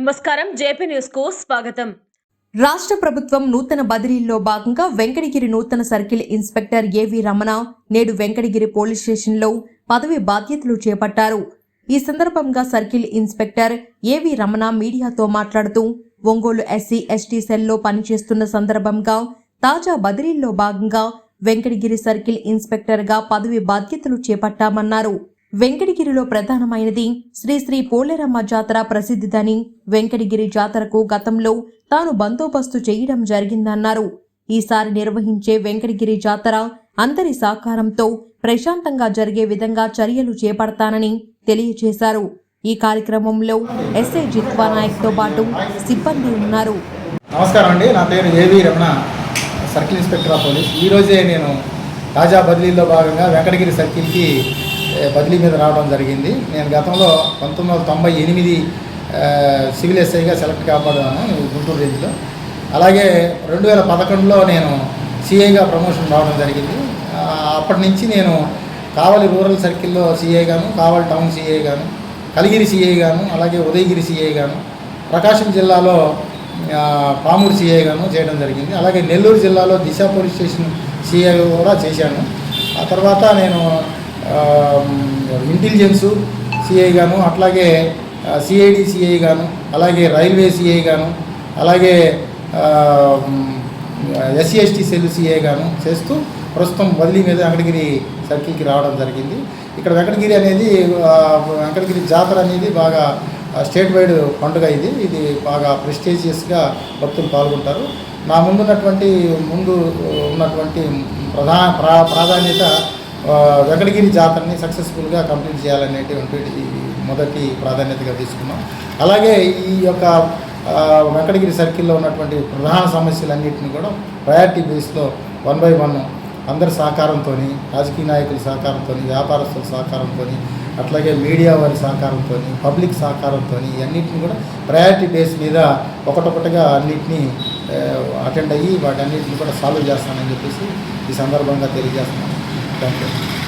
నమస్కారం. జేపీ న్యూస్కు స్వాగతం. రాష్ట్ర ప్రభుత్వం నూతన బదిలీల్లో భాగంగా వెంకటగిరి నూతన సర్కిల్ ఇన్స్పెక్టర్ ఏవి రమణ నేడు వెంకటగిరి పోలీస్ స్టేషన్లో పదవి బాధ్యతలు చేపట్టారు. ఈ సందర్భంగా సర్కిల్ ఇన్స్పెక్టర్ ఏవి రమణ మీడియాతో మాట్లాడుతూ ఒంగోలు ఎస్సీ ఎస్టీ సెల్లో పనిచేస్తున్న సందర్భంగా తాజా బదిలీల్లో భాగంగా వెంకటగిరి సర్కిల్ ఇన్స్పెక్టర్గా పదవి బాధ్యతలు చేపట్టామన్నారు. వెంకటగిరిలో ప్రధానమైనది శ్రీ శ్రీ పోలేరమ్మ జాతర ప్రసిద్ధిదని వెంకటగిరి జాతరకు గతంలో తాను బందోబస్తు చేయడం జరిగిందన్నారు. ఈసారి నిర్వహించే వెంకటగిరి జాతర అందరి సహకారంతో ప్రశాంతంగా జరిగే విధంగా చర్యలు చేపడతానని తెలియజేశారు. ఈ కార్యక్రమంలో ఎస్ఐ జిత్వా నాయక్తో పాటు సిబ్బంది ఉన్నారు. నమస్కారం అండి. నా పేరు A V Ramana circle inspector of police. ఈరోజే నేను తాజా బదిలీలో భాగంగా వెంకటగిరి సర్కిల్కి బదిలీ మీద రావడం జరిగింది. నేను గతంలో పంతొమ్మిది వందల తొంభై ఎనిమిది సివిల్ ఎస్ఐగా సెలెక్ట్ కాబడ్డాను గుంటూరు రేంజ్లో. అలాగే రెండు వేల పదకొండులో నేను సిఐగా ప్రమోషన్ రావడం జరిగింది. అప్పటి నుంచి నేను కావలి రూరల్ సర్కిల్లో సిఐ గాను కావలి టౌన్ సిఐ గాను కలిగిరి సిఐ గాను అలాగే ఉదయగిరి సిఐ గాను ప్రకాశం జిల్లాలో పామూరు సిఐ గాను చేయడం జరిగింది. అలాగే నెల్లూరు జిల్లాలో దిశ పోలీస్ స్టేషన్ సిఐ కూడా చేశాను. ఆ తర్వాత నేను ఇంటెలిజెన్సు సిఐ గాను అట్లాగే సిఐడి సిఐ గాను అలాగే రైల్వే సిఐ గాను అలాగే ఎస్సీ ఎస్టీ సెల్ సిఐ గాను చేస్తూ ప్రస్తుతం బదిలీ మీద వెంకటగిరి సర్కిల్కి రావడం జరిగింది. ఇక్కడ వెంకటగిరి అనేది వెంకటగిరి జాతర అనేది బాగా స్టేట్ వైడ్ పండుగ ఇది. ఇది బాగా ప్రెస్టీజియస్గా భక్తులు పాల్గొంటారు. నా ముందున్నటువంటి ముందు ఉన్నటువంటి ప్రధాన ప్రా ప్రాధాన్యత వెంకటగిరి జాతరని సక్సెస్ఫుల్గా కంప్లీట్ చేయాలనేటువంటి మొదటి ప్రాధాన్యతగా తీసుకున్నాం. అలాగే ఈ యొక్క వెంకటగిరి సర్కిల్లో ఉన్నటువంటి ప్రధాన సమస్యలన్నింటినీ కూడా ప్రయారిటీ బేస్లో వన్ బై వన్ అందరి సహకారంతో రాజకీయ నాయకుల సహకారంతో వ్యాపారస్తుల సహకారంతో అట్లాగే మీడియా వారి సహకారంతో పబ్లిక్ సహకారంతో ఇవన్నిటిని కూడా ప్రయారిటీ బేస్ మీద ఒకటొకటిగా అన్నింటినీ అటెండ్ అయ్యి వాటి అన్నింటినీ కూడా సాల్వ్ చేస్తానని చెప్పేసి ఈ సందర్భంగా తెలియజేస్తున్నాను Thank you.